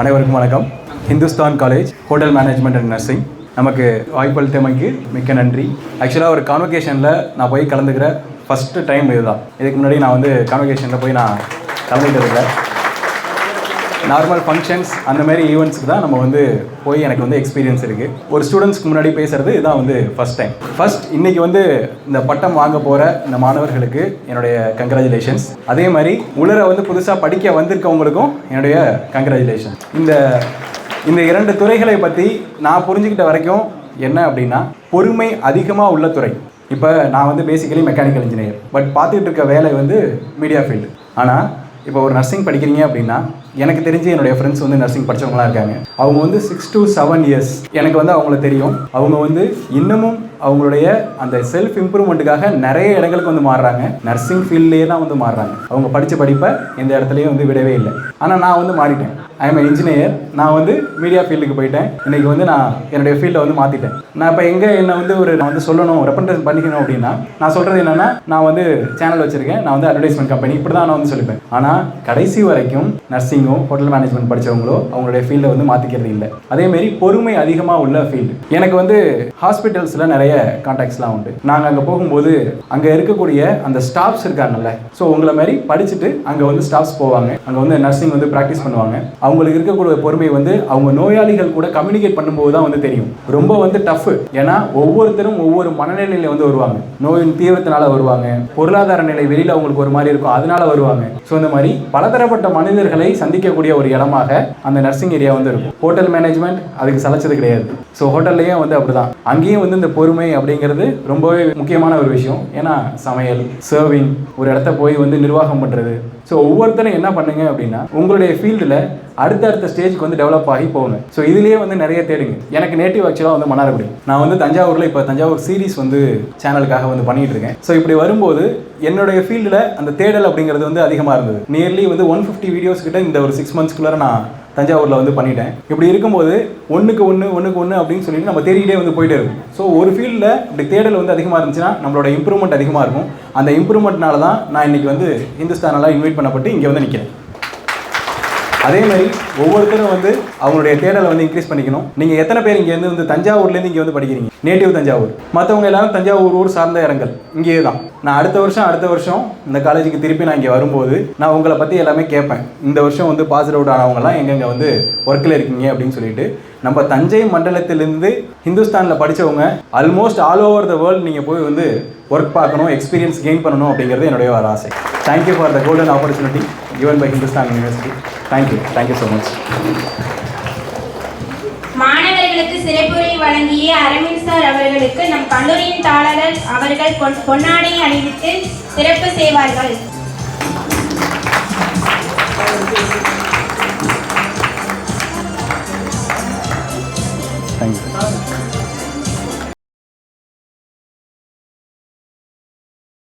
அனைவருக்கும் வணக்கம். Hindustan college hotel management and nursing நமக்கு வாய்ப்பளித்தமைக்கு மிக்க நன்றி. ஆக்சுவலாக ஒரு கான்வகேஷனில் நான் போய் கலந்துக்கிற ஃபஸ்ட்டு டைம் இதுதான். இதுக்கு முன்னாடி நான் வந்து கான்வகேஷனில் போய் நான் கலந்துக்கிட்டதில்லை நார்மல் ஃபங்க்ஷன்ஸ் அந்த மாதிரி ஈவெண்ட்ஸ்க்கு தான் நம்ம வந்து போய் எனக்கு வந்து எக்ஸ்பீரியன்ஸ் இருக்குது ஒரு ஸ்டூடெண்ட்ஸ்க்கு முன்னாடி பேசுகிறது இதான் வந்து ஃபஸ்ட் டைம் ஃபர்ஸ்ட் இன்றைக்கி வந்து இந்த பட்டம் வாங்க போகிற இந்த மாணவர்களுக்கு என்னுடைய கங்க்ராச்சுலேஷன்ஸ் அதே மாதிரி உலரை வந்து புதுசாக படிக்க வந்திருக்கவங்களுக்கும் என்னுடைய கங்க்ராச்சுலேஷன் இந்த இந்த இரண்டு துறைகளை பற்றி நான் புரிஞ்சுக்கிட்ட வரைக்கும் என்ன அப்படின்னா பொறுமை அதிகமாக உள்ள துறை. இப்போ நான் வந்து பேசிக்கலி மெக்கானிக்கல் இன்ஜினியர் பட் பார்த்துட்டு இருக்க வேலை வந்து மீடியா ஃபீல்டு ஆனால் இப்போ ஒரு நர்சிங் படிக்கிறீங்க அப்படின்னா எனக்கு தெரிஞ்சு என்னுடைய ஃப்ரெண்ட்ஸ் வந்து நர்சிங் படிச்சவங்களா இருக்காங்க. அவங்க வந்து சிக்ஸ் டு செவன் இயர்ஸ் எனக்கு வந்து அவங்கள தெரியும். அவங்க வந்து இன்னமும் அவங்களுடைய அந்த செல்ஃப் இம்ப்ரூவ்மெண்ட்டுக்காக நிறைய இடங்களுக்கு வந்து மாறுறாங்க. நர்சிங் ஃபீல்ட்லேயே தான் வந்து மாறுறாங்க. அவங்க படித்த படிப்பை எந்த இடத்துலையும் வந்து விடவே இல்லை. ஆனால் நான் வந்து மாறிட்டேன். ஐ எம் இன்ஜினியர் நான் வந்து மீடியா ஃபீல்டுக்கு போயிட்டேன். இன்றைக்கி வந்து நான் என்னுடைய ஃபீல்டை வந்து மாற்றிட்டேன் நான் இப்போ எங்கே என்னை வந்து ஒரு நான் வந்து சொல்லணும் ரெப்ரசன்ட் பண்ணிக்கணும் அப்படின்னா நான் சொல்கிறது என்னென்னா நான் வந்து சேனல் வச்சுருக்கேன். நான் வந்து அட்வர்டைஸ்மெண்ட் கம்பெனி இப்படி தான் நான் வந்து சொல்லிப்பேன். ஆனால் கடைசி வரைக்கும் நர்சிங்கும் ஹோட்டல் மேனேஜ்மெண்ட் படித்தவங்களோ அவங்களுடைய ஃபீல்டை வந்து மாற்றிக்கிறது இல்லை. அதேமாரி பொறுமை அதிகமாக உள்ள ஃபீல்டு எனக்கு வந்து ஹாஸ்பிட்டல்ஸில் நிறைய கான்டாக்ட்ஸ்லாம் உண்டு. நாங்கள் அங்கே போகும்போது அங்கே இருக்கக்கூடிய அந்த ஸ்டாஃப்ஸ் இருக்காங்கல்ல ஸோ உங்களை மாதிரி படிச்சுட்டு அங்கே வந்து ஸ்டாஃப்ஸ் போவாங்க. அங்கே வந்து நர்சிங் வந்து ப்ராக்டிஸ் பண்ணுவாங்க. அவங்களுக்கு இருக்கக்கூடிய பொறுமை வந்து அவங்க நோயாளிகள் கூட கம்யூனிகேட் பண்ணும்போது தான் வந்து தெரியும். ரொம்ப வந்து டஃப் ஏன்னா ஒவ்வொருத்தரும் ஒவ்வொரு மனநிலையில வந்து வருவாங்க. நோயின் தீவிரத்தினால வருவாங்க. பொருளாதார நிலை வெளியில் அவங்களுக்கு ஒரு மாதிரி இருக்கும். அதனால வருவாங்க. ஸோ இந்த மாதிரி பலதரப்பட்ட மனிதர்களை சந்திக்கக்கூடிய ஒரு இடமாக அந்த நர்சிங் ஏரியா வந்து இருக்கும். ஹோட்டல் மேனேஜ்மெண்ட் அதுக்கு சலைச்சது கிடையாது. ஸோ ஹோட்டல்லையும் வந்து அப்படிதான். அங்கேயும் வந்து இந்த பொறுமை அப்படிங்கிறது ரொம்பவே முக்கியமான ஒரு விஷயம். ஏன்னா சமையல் சர்விங் ஒரு இடத்த போய் வந்து நிர்வாகம் பண்ணுறது ஸோ ஒவ்வொருத்தரும் என்ன பண்ணுங்க அப்படின்னா உங்களுடைய ஃபீல்டில் அடுத்தடுத்த ஸ்டேஜ்க்கு வந்து டெவலப் ஆகி போகணும். ஸோ இதுலேயே வந்து நிறைய தேடுங்க. எனக்கு நேட்டிவ் ஆக்சுவலாக வந்து மன்னார்குடி. நான் வந்து தஞ்சாவூரில் இப்போ தஞ்சாவூர் சீரிஸ் வந்து சேனலுக்காக வந்து பண்ணிட்டு இருக்கேன். ஸோ இப்படி வரும்போது என்னுடைய ஃபீல்டில் அந்த தேடல் அப்படிங்கிறது வந்து அதிகமாக இருந்தது. நியர்லி வந்து ஒன் ஃபிஃப்டி வீடியோஸ் கிட்ட இந்த ஒரு சிக்ஸ் மந்த்ஸ்க்குள்ளே நான் தஞ்சாவூரில் வந்து பண்ணிட்டேன். இப்படி இருக்கும்போது ஒன்றுக்கு ஒன்று ஒன்றுக்கு ஒன்று அப்படின்னு சொல்லிட்டு நம்ம தேடிக்கிட்டே வந்து போயிட்டே இருக்கும். ஸோ ஒரு ஃபீல்டில் இப்படி தேடல் வந்து அதிகமாக இருந்துச்சுன்னா நம்மளோட இம்ப்ரூவ்மெண்ட் அதிகமாக இருக்கும். அந்த இம்ப்ரூவ்மெண்ட்னால தான் நான் இன்றைக்கி வந்து ஹிந்துஸ்தானெல்லாம் இன்வைட் பண்ணப்பட்டு இங்கே வந்து நிற்கிறேன் அதே மாதிரி ஒவ்வொருத்தரும் வந்து அவங்களுடைய தேடலை வந்து இன்க்ரீஸ் பண்ணிக்கணும். நீங்கள் எத்தனை பேர் இங்கேருந்து வந்து தஞ்சாவூர்லேருந்து இங்கே வந்து படிக்கிறீங்க? நேட்டிவ் தஞ்சாவூர். மற்றவங்க எல்லாரும் தஞ்சாவூர் ஊர் சார்ந்த இடங்கள். இங்கேயே தான். நான் அடுத்த வருஷம் அடுத்த வருஷம் இந்த காலேஜுக்கு திருப்பி நான் இங்கே வரும்போது நான் உங்களை பற்றி எல்லாமே கேட்பேன். இந்த வருஷம் வந்து பாஸ் அவுட் ஆனவங்கலாம் எங்கெங்கே வந்து ஒர்க்கில் இருக்கீங்க அப்படின்னு சொல்லிட்டு நம்ம தஞ்சை மண்டலத்திலிருந்து ஹிந்துஸ்தானில் படித்தவங்க almost all over the world நீங்கள் போய் வந்து ஒர்க் பார்க்கணும் எக்ஸ்பீரியன்ஸ் கெயின் பண்ணணும் அப்படிங்கிறது என்னுடைய ஒரு ஆசை. Thank you for the golden opportunity given by Hindustan university thank you thank you so much மாணவர்களுக்கு சிறப்புரை வழங்கிய அரவிந்த் சார் அவர்களுக்கு நம் கல்லூரியின் தாளர்கள் அவர்கள் பொன்- பொன்னாடை அணிவித்து சிறப்பு செய்வார்கள். தேங்க்யூ